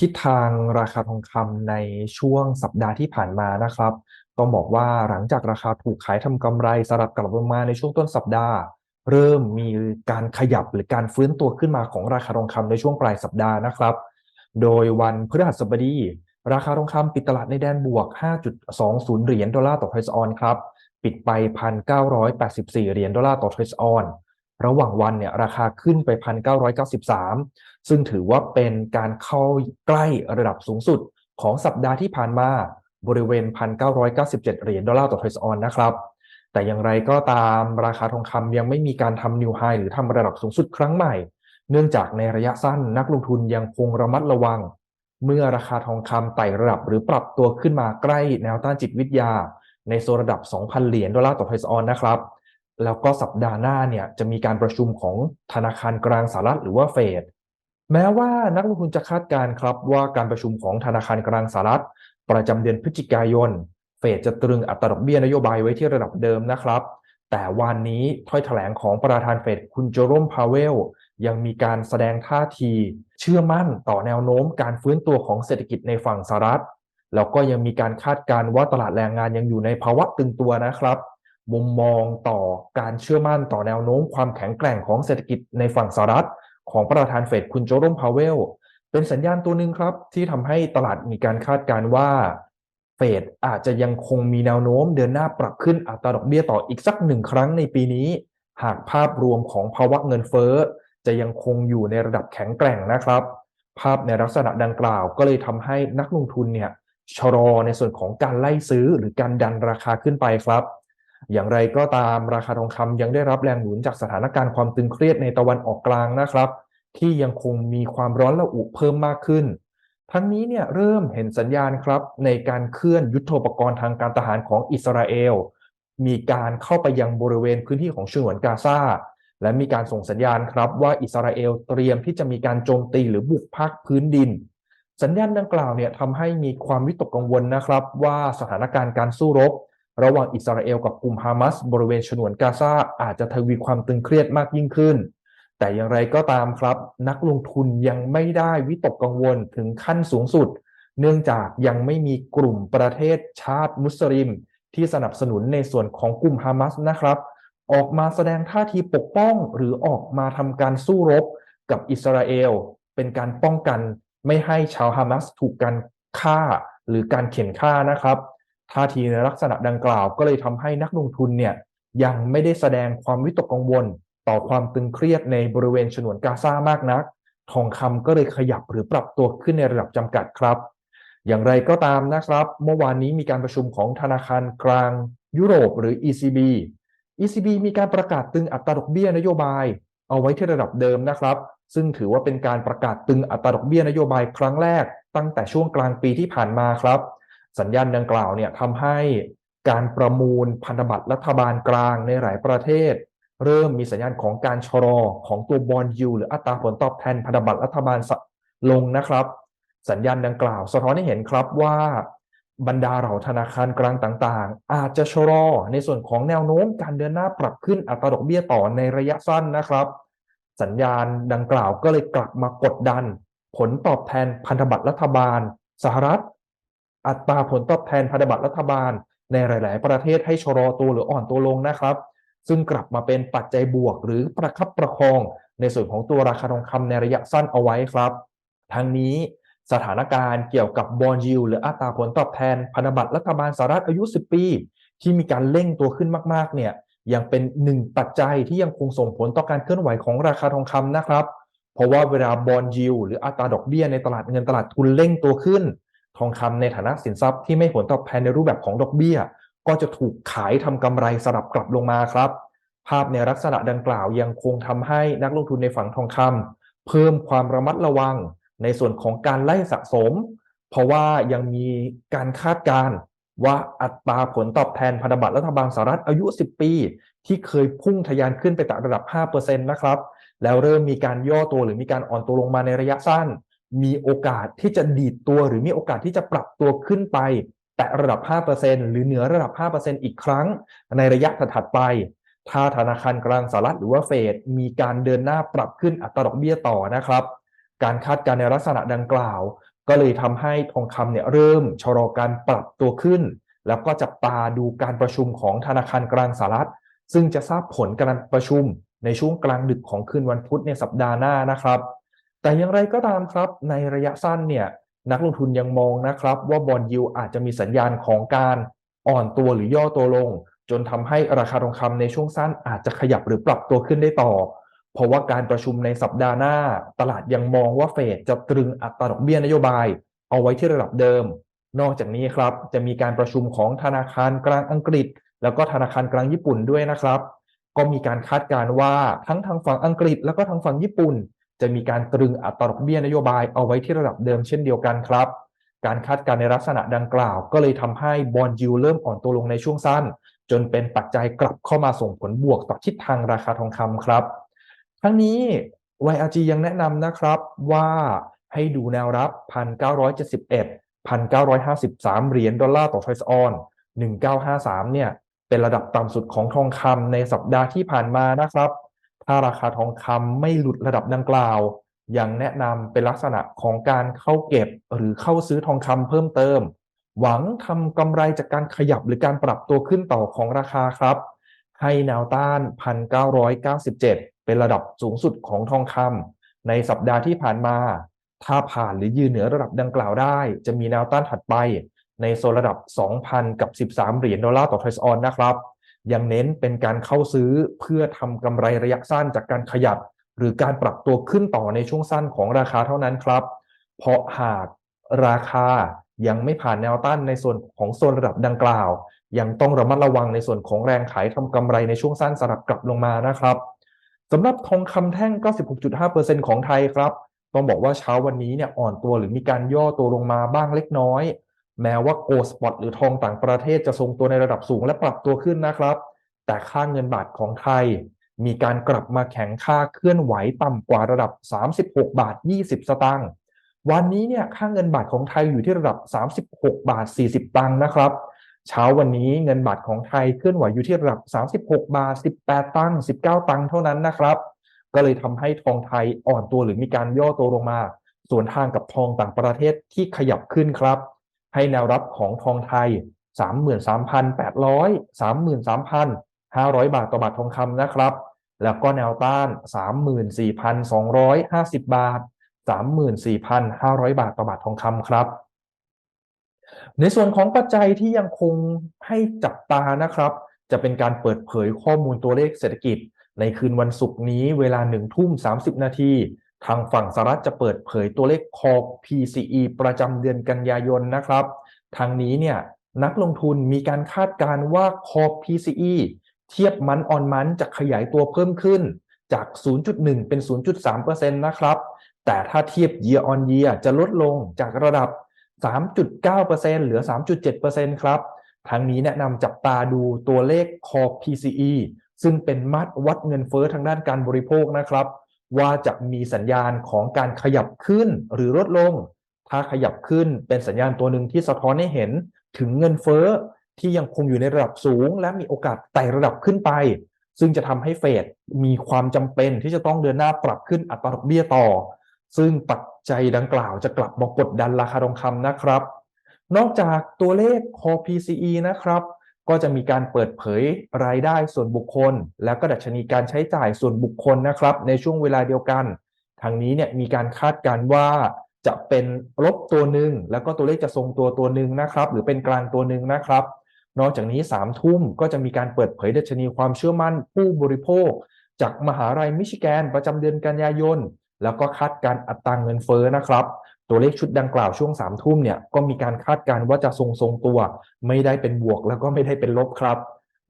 ทิศทางราคาทองคำในช่วงสัปดาห์ที่ผ่านมานะครับต้องบอกว่าหลังจากราคาถูกขายทำกำไรสลับกลับลงมาในช่วงต้นสัปดาห์ เริ่มมีการขยับหรือการฟื้นตัวขึ้นมาของราคาทองคำในช่วงปลายสัปดาห์นะครับ โดยวันพฤหัสบดี ราคาทองคำปิดตลาดในแดนบวก 5.20 เหรียญดอลลาร์ต่อทรัสออนครับปิดไป 1,984 เหรียญดอลลาร์ต่อทรัสออน ระหว่างวันเนี่ยราคาขึ้นไป 1,993 ซึ่งถือว่าเป็นการเข้าใกล้ระดับสูงสุดของสัปดาห์ที่ผ่านมาบริเวณ 1,997 เหรียญดอลลาร์ต่อทรัสออนนะครับ แต่อย่างไรก็ตามราคาทองคำยังไม่มีการทำนิวไฮหรือทำระดับสูงสุดครั้งใหม่ เนื่องจากในระยะสั้นนักลงทุนยังคงระมัดระวัง เมื่อราคาทองคำไต่ระดับหรือปรับตัวขึ้นมาใกล้แนวต้านจิตวิทยา ในโซนระดับ 2,000 เหรียญดอลลาร์ต่อทรัสออนนะครับ แล้วก็สัปดาห์หน้าเนี่ยจะมีการประชุมของธนาคารกลางสหรัฐหรือว่าเฟดแม้ว่านักลงทุนจะคาดการณ์ครับว่าการประชุมของธนาคารกลางสหรัฐ ประจำเดือนพฤศจิกายน เฟดจะตรึงอัตราดอกเบี้ยนโยบายไว้ที่ระดับเดิมนะครับ แต่วันนี้ถ้อยแถลงของประธานเฟดคุณโจโรมพาเวล ยังมีการแสดงท่าที เชื่อมั่นต่อแนวโน้มการฟื้นตัวของเศรษฐกิจในฝั่งสหรัฐแล้วก็ยังมีการคาดการณ์ว่าตลาดแรงงานยังอยู่ในภาวะตึงตัวนะครับ มุมมองต่อการเชื่อมั่นต่อแนวโน้มความแข็งแกร่งของเศรษฐกิจในฝั่งสหรัฐ ของประธานเฟดคุณโจโรมพาวเวล เป็นสัญญาณตัวหนึ่งครับ ที่ทำให้ตลาดมีการคาดการณ์ว่าเฟดอาจจะยังคงมีแนวโน้มเดินหน้าปรับขึ้นอัตราดอกเบี้ยต่ออีกสักหนึ่งครั้งในปีนี้ หากภาพรวมของภาวะเงินเฟ้อ จะยังคงอยู่ในระดับแข็งแกร่งนะครับ ภาพในลักษณะดังกล่าวก็เลยทำให้นักลงทุนเนี่ยชะลอในส่วนของการไล่ซื้อหรือการดันราคาขึ้นไปครับ อย่างไรก็ตามราคาทองคำยังได้รับแรงหนุนจากสถานการณ์ความตึงเครียดในตะวันออกกลางนะครับ ที่ยังคงมีความร้อนระอุเพิ่มมากขึ้น ทั้งนี้เนี่ยเริ่มเห็นสัญญาณครับ ในการเคลื่อนยุทโธปกรณ์ทางการทหารของอิสราเอล มีการเข้าไปยังบริเวณพื้นที่ของฉนวนกาซาและมีการส่งสัญญาณครับว่าอิสราเอลเตรียมที่จะมีการโจมตีหรือบุกพักพื้นดิน สัญญาณดังกล่าวเนี่ยทำให้มีความวิตกกังวลนะครับ ว่าสถานการณ์การสู้รบ ระหว่างอิสราเอลกับกลุ่มฮามาสบริเวณฉนวนกาซาอาจจะทวีความตึงเครียดมากยิ่งขึ้น แต่อย่างไรก็ตามครับ นักลงทุนยังไม่ได้วิตกกังวลถึงขั้นสูงสุด เนื่องจากยังไม่มีกลุ่มประเทศชาติมุสลิม ที่สนับสนุนในส่วนของกลุ่มฮามาสนะครับ ออกมาแสดงท่าทีปกป้องหรือออกมาทำการสู้รบกับอิสราเอล เป็นการป้องกันไม่ให้ชาวฮามาสถูกการฆ่าหรือการเข็นฆ่านะครับ ท่าทีในลักษณะดังกล่าว ก็เลยทำให้นักลงทุนเนี่ยยังไม่ได้แสดงความวิตกกังวล ต่อความตึงเครียดในบริเวณฉนวนกาซามากนัก ทองคำก็เลยขยับหรือปรับตัวขึ้นในระดับจำกัดครับ อย่างไรก็ตามนะครับ เมื่อวานนี้มีการประชุมของธนาคารกลางยุโรปหรือ ECB ECB มีการประกาศตึงอัตราดอกเบี้ยนโยบาย เอาไว้ที่ระดับเดิมนะครับ ซึ่งถือว่าเป็นการประกาศตึงอัตราดอกเบี้ยนโยบายครั้งแรก ตั้งแต่ช่วงกลางปีที่ผ่านมาครับ สัญญาณดังกล่าวเนี่ยทำให้การประมูลพันธบัตรรัฐบาลกลางในหลายประเทศ เริ่มมีสัญญาณของการชะลอของตัวบอลยูหรืออัตราผลตอบแทนพันธบัตรรัฐบาลลงนะครับ สัญญาณดังกล่าวสะท้อนให้เห็นครับว่าบรรดาเหล่าธนาคารกลางต่างๆ อาจจะชะลอในส่วนของแนวโน้มการเดินหน้าปรับขึ้นอัตราดอกเบี้ยต่อในระยะสั้นนะครับ สัญญาณดังกล่าวก็เลยกลับมากดดัน ผลตอบแทนพันธบัตรรัฐบาล สหรัฐ อัตราผลตอบแทนพันธบัตรรัฐบาล ในหลาย ๆ ประเทศให้ชะลอตัวหรืออ่อนตัวลงนะครับ ซึ่งกลับมาเป็นปัจจัยบวกหรือประคับประคองในส่วนของตัวราคาทองคำในระยะสั้นเอาไว้ครับ ทั้งนี้สถานการณ์เกี่ยวกับบอลยิวหรืออัตราผลตอบแทนพันธบัตรรัฐบาลสหรัฐอายุ 10 ปี ที่มีการเร่งตัวขึ้นมาก ๆ เนี่ยยังเป็นหนึ่งปัจจัยที่ยังคงส่งผลต่อการเคลื่อนไหวของราคาทองคำนะครับ เพราะว่าเวลาบอลยิวหรืออัตราดอกเบี้ยในตลาดเงินตลาดทุนเร่งตัวขึ้น ทองคำในฐานะสินทรัพย์ที่ไม่ผลตอบแทนในรูปแบบของดอกเบี้ย ก็จะถูกขายทำกำไรสลับกลับลงมาครับ ภาพในลักษณะดังกล่าวยังคงทำให้นักลงทุนในฝั่งทองคำเพิ่มความระมัดระวังในส่วนของการไล่สะสม เพราะว่ายังมีการคาดการณ์ว่าอัตราผลตอบแทนพันธบัตรรัฐบาลสหรัฐอายุ 10 ปี ที่เคยพุ่งทะยานขึ้นไปต่ระดับ 5%นะครับ แล้วเริ่มมีการย่อตัวหรือมีการอ่อนตัวลงมาในระยะสั้น มีโอกาสที่จะดีดตัวหรือมีโอกาสที่จะปรับตัวขึ้นไป แต่ระดับ 5%หรือเหนือระดับ 5%อีกครั้ง ในระยะถัดไป ถ้าธนาคารกลางสหรัฐหรือว่าเฟดมีการเดินหน้าปรับขึ้นอัตราดอกเบี้ยต่อนะครับ การคาดการณ์ในลักษณะดังกล่าว ก็เลยทำให้ทองคำเนี่ยเริ่มชะลอการปรับตัวขึ้น แล้วก็จับตาดูการประชุมของธนาคารกลางสหรัฐ ซึ่งจะทราบผลการประชุมในช่วงกลางดึกของคืนวันพุธในสัปดาห์หน้านะครับ แต่อย่างไรก็ตามครับในระยะสั้นเนี่ยนักลงทุนยังมองนะครับ ว่าบอลยูอาจจะมีสัญญาณของการอ่อนตัวหรือย่อตัวลง จนทำให้ราคาทองคำในช่วงสั้นอาจจะขยับหรือปรับตัวขึ้นได้ต่อ เพราะว่าการประชุมในสัปดาห์หน้า ตลาดยังมองว่าเฟดจะตรึงอัตราดอกเบี้ยนโยบาย เอาไว้ที่ระดับเดิม นอกจากนี้ครับจะมีการประชุมของธนาคารกลางอังกฤษ แล้วก็ธนาคารกลางญี่ปุ่นด้วยนะครับ ก็มีการคาดการณ์ว่าทั้งทางฝั่งอังกฤษ แล้วก็ทางฝั่งญี่ปุ่น จะมีการตรึงอัตราดอกเบี้ยนโยบายเอาไว้ที่ระดับเดิมเช่นเดียวกันครับ การคาดการณ์ในลักษณะดังกล่าว ก็เลยทำให้บอลยูเริ่มอ่อนตัวลงในช่วงสั้น จนเป็นปัจจัยกลับเข้ามาส่งผลบวกต่อทิศทางราคาทองคำครับทั้งนี้ YRG ยังแนะนำนะครับว่าให้ดูแนวรับ 1,971 1,953 เหรียญดอลลาร์ต่อทรัสออน 1953 เนี่ย เป็นระดับต่ำสุดของทองคำในสัปดาห์ที่ผ่านมานะครับ ถ้าราคาทองคำไม่หลุดระดับดังกล่าว ยังแนะนำเป็นลักษณะของการเข้าเก็บหรือเข้าซื้อทองคำเพิ่มเติม หวังทำกำไรจากการขยับหรือการปรับตัวขึ้นต่อของราคาครับ ให้แนวต้าน 1,997 เป็นระดับสูงสุดของทองคำในสัปดาห์ที่ผ่านมา ถ้าผ่านหรือยืนเหนือระดับดังกล่าวได้ จะมีแนวต้านถัดไป ในโซนระดับ 2,000 กับ 13 เหรียญดอลลาร์ต่อทรัสออนนะครับ ยังเน้นเป็นการเข้าซื้อเพื่อทำกำไรระยะสั้นจากการขยับ หรือการปรับตัวขึ้นต่อในช่วงสั้นของราคาเท่านั้นครับ เพราะหากราคายังไม่ผ่านแนวต้านในส่วนของโซนระดับดังกล่าว ยังต้องระมัดระวังในส่วนของแรงขายทำกำไรในช่วงสั้นสลับกลับลงมานะครับสำหรับทองคำแท่ง 96.5%ของไทยครับ ต้องบอกว่าเช้าวันนี้เนี่ยอ่อนตัวหรือมีการย่อตัวลงมาบ้างเล็กน้อย แม้ว่าโกลสปอตหรือทองต่างประเทศจะทรงตัวในระดับสูงและปรับตัวขึ้นนะครับ แต่ค่าเงินบาทของไทย มีการกลับมาแข็งค่าเคลื่อนไหวต่ำกว่าระดับ 36 บาท 20 สตางค์วันนี้เนี่ยค่าเงินบาทของไทยอยู่ที่ระดับ 36 บาท 40 ตังค์นะครับเช้าวันนี้เงินบาทของไทยเคลื่อนไหวอยู่ที่ระดับ 36 บาท 18 ตังค์ 19 ตังค์เท่านั้นนะครับ ก็เลยทำให้ทองไทยอ่อนตัวหรือมีการย่อตัวลงมา ส่วนทางกับทองต่างประเทศที่ขยับขึ้นครับ ให้แนวรับของทองไทย 33,800 33,500 บาทต่อบาททองคำนะครับ แล้วก็แนวต้าน 34,250 บาท 34,500 บาทต่อบาททองคำครับ ในส่วนของปัจจัยที่ยังคงให้จับตานะครับ จะเป็นการเปิดเผยข้อมูลตัวเลขเศรษฐกิจ ในคืนวันศุกร์นี้เวลา1ทุ่ม30 นาที ทางฝั่งสหรัฐจะเปิดเผยตัวเลขคอ PCE ประจำเดือนกันยายนนะครับ ทางนี้เนี่ยนักลงทุนมีการคาดการณ์ว่าคอ PCE เทียบมันออนมันจะขยายตัวเพิ่มขึ้นจาก 0.1 เป็น 0.3%นะครับ แต่ถ้าเทียบ year on year จะลดลงจากระดับ 3.9%เหลือ 3.7%ครับทั้งนี้แนะนำจับตาดูตัวเลข core PCE ซึ่งเป็นมัดวัดเงินเฟอ้อทางด้านการบริโภคนะครับ ว่าจะมีสัญญาณของการขยับขึ้นหรือลดลง ถ้าขยับขึ้นเป็นสัญญาณตัวหนึ่งที่สะท้อนให้เห็นถึงเงินเฟ้อที่ยังคงอยู่ในระดับสูง และมีโอกาสไต่ระดับขึ้นไป ซึ่งจะทำให้เฟดมีความจำเป็นที่จะต้องเดินหน้าปรับขึ้นอัตราดอกเบี้ยต่อ ซึ่งปัจจัยดังกล่าวจะกลับมากดดันราคาทองคำนะครับ นอกจากตัวเลข Core PCE นะครับ ก็จะมีการเปิดเผยรายได้ส่วนบุคคล แล้วก็ดัชนีการใช้จ่ายส่วนบุคคลนะครับ ในช่วงเวลาเดียวกันทางนี้เนี่ยมีการคาดการณ์ว่าจะเป็นลบตัวหนึ่งแล้วก็ตัวเลขจะทรงตัวตัวหนึ่งนะครับ หรือเป็นกลางตัวหนึ่งนะครับ นอกจากนี้3ามทุ่มก็จะมีการเปิดเผยดัชนีความเชื่อมั่นผู้บริโภค จากมหาลัยมิชิแกนประจำเดือนกันยายน แล้วก็คาดการอัตราเงินเฟ้อนะครับ ตัวเลขชุดดังกล่าวช่วง3ามทุ่มเนี่ยก็มีการคาดการณ์ว่าจะทรงทรงตัว ไม่ได้เป็นบวกแล้วก็ไม่ได้เป็นลบครับ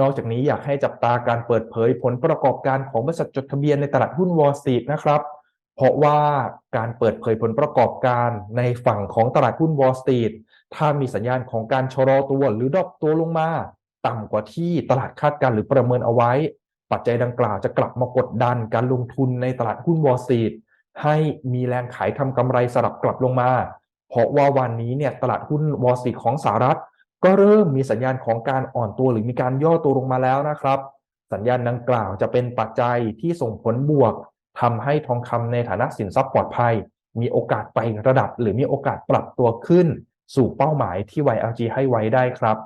นอกจากนี้อยากให้จับตาการเปิดเผยผลประกอบการของบริษัทจดทะเบียนในตลาดหุ้นวอลล์สตรีทนะครับ เพราะว่าการเปิดเผยผลประกอบการในฝั่งของตลาดหุ้นวอลสตรีทถ้ามีสัญญาณของการชะลอตัวหรือดรอปตัวลงมา ต่ำกว่าที่ตลาดคาดการหรือประเมินเอาไว้ ปัจจัยดังกล่าวจะกลับมากดดันการลงทุนในตลาดหุ้นวอลสตรีท ให้มีแรงขายทำกำไรสลับกลับลงมา เพราะว่าวันนี้เนี่ยตลาดหุ้นวอลสตรีทของสหรัฐ ก็เริ่มมีสัญญาณของการอ่อนตัวหรือมีการย่อตัวลงมาแล้วนะครับ สัญญาณดังกล่าวจะเป็นปัจจัยที่ส่งผลบวกทำให้ทองคำในฐานะสินทรัพย์ปลอดภัย มีโอกาสไประดับ หรือมีโอกาสปรับตัวขึ้น สู่เป้าหมายที่ YLG ให้ไว้ได้ครับ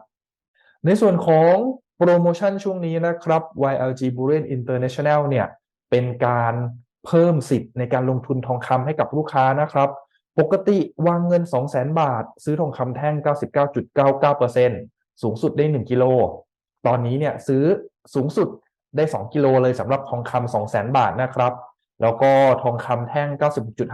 ในส่วนของโปรโมชั่นช่วงนี้นะครับ YLG Bullion International เนี่ยเป็นการ เพิ่มสิทธิ์ในการลงทุนทองคำให้กับลูกค้านะครับ ปกติวางเงิน 200,000 บาท ซื้อทองคำแท่ง 99.99%สูงสุดได้ 1 กิโล ตอนนี้เนี่ยซื้อสูงสุดได้ 2 กิโลเลยสำหรับทองคำ200,000 บาทนะครับ แล้วก็ทองคำแท่ง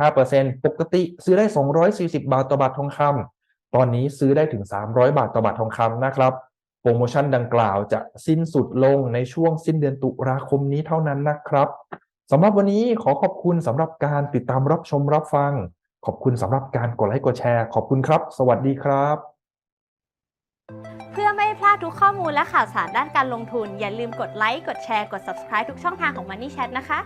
90.5%ปกติซื้อได้ 240 บาทต่อบาททองคำตอนนี้ซื้อได้ถึง 300 บาทต่อบาททองคำนะครับโปรโมชั่นดังกล่าวจะสิ้นสุดลงในช่วงสิ้นเดือนตุลาคมนี้เท่านั้นนะครับ สำหรับวันนี้ขอขอบคุณสำหรับการติดตามรับชมรับฟัง ขอบคุณสำหรับการกดไลค์กดแชร์ ขอบคุณครับ สวัสดีครับ เพื่อไม่ให้พลาดทุกข้อมูลและข่าวสารด้านการลงทุน อย่าลืมกดไลค์กดแชร์กด subscribe ทุกช่องทางของ Money Chat นะคะ